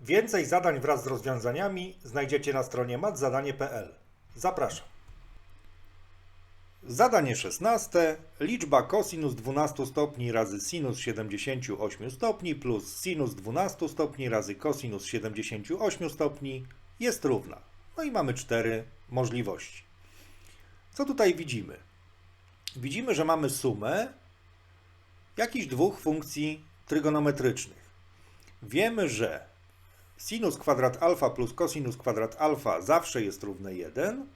Więcej zadań wraz z rozwiązaniami znajdziecie na stronie matzadanie.pl. Zapraszam. Zadanie 16. Liczba cosinus 12 stopni razy sinus 78 stopni plus sinus 12 stopni razy cosinus 78 stopni jest równa. No i mamy cztery możliwości. Co tutaj widzimy? Widzimy, że mamy sumę jakichś dwóch funkcji trygonometrycznych. Wiemy, że sinus kwadrat alfa plus cosinus kwadrat alfa zawsze jest równe 1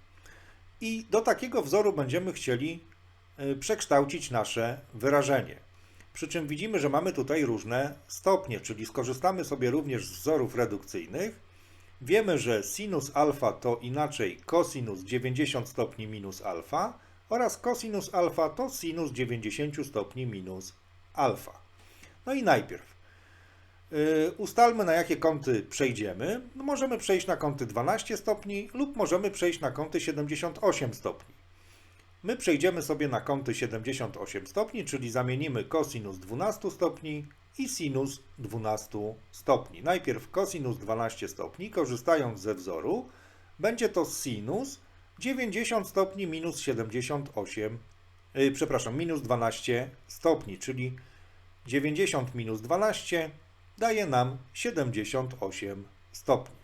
i do takiego wzoru będziemy chcieli y, przekształcić nasze wyrażenie. Przy czym widzimy, że mamy tutaj różne stopnie, czyli skorzystamy sobie również z wzorów redukcyjnych. Wiemy, że sinus alfa to inaczej cosinus 90 stopni minus alfa oraz cosinus alfa to sinus 90 stopni minus alfa. No i najpierw ustalmy na jakie kąty przejdziemy. No, możemy przejść na kąty 12 stopni lub możemy przejść na kąty 78 stopni. My przejdziemy sobie na kąty 78 stopni, czyli zamienimy cosinus 12 stopni i sinus 12 stopni. Najpierw cosinus 12 stopni, korzystając ze wzoru, będzie to sinus 90 stopni minus 78, yy, przepraszam, minus 12 stopni, czyli 90 minus 12 daje nam 78 stopni.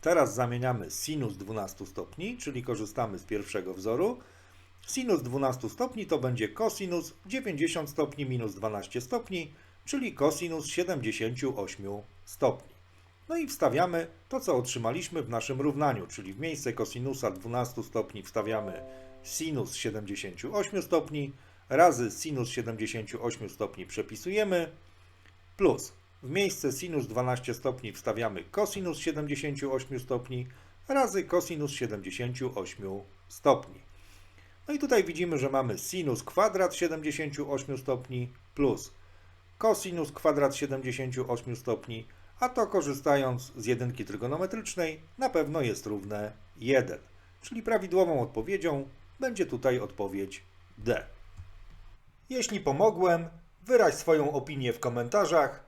Teraz zamieniamy sinus 12 stopni, czyli korzystamy z pierwszego wzoru. Sinus 12 stopni to będzie cosinus 90 stopni minus 12 stopni, czyli cosinus 78 stopni. No i wstawiamy to, co otrzymaliśmy w naszym równaniu, czyli w miejsce kosinusa 12 stopni wstawiamy sinus 78 stopni, razy sinus 78 stopni przepisujemy, plus w miejsce sinus 12 stopni wstawiamy cosinus 78 stopni razy cosinus 78 stopni. No i tutaj widzimy, że mamy sinus kwadrat 78 stopni plus cosinus kwadrat 78 stopni, a to korzystając z jedynki trygonometrycznej na pewno jest równe 1. Czyli prawidłową odpowiedzią będzie tutaj odpowiedź D. Jeśli pomogłem, wyraź swoją opinię w komentarzach,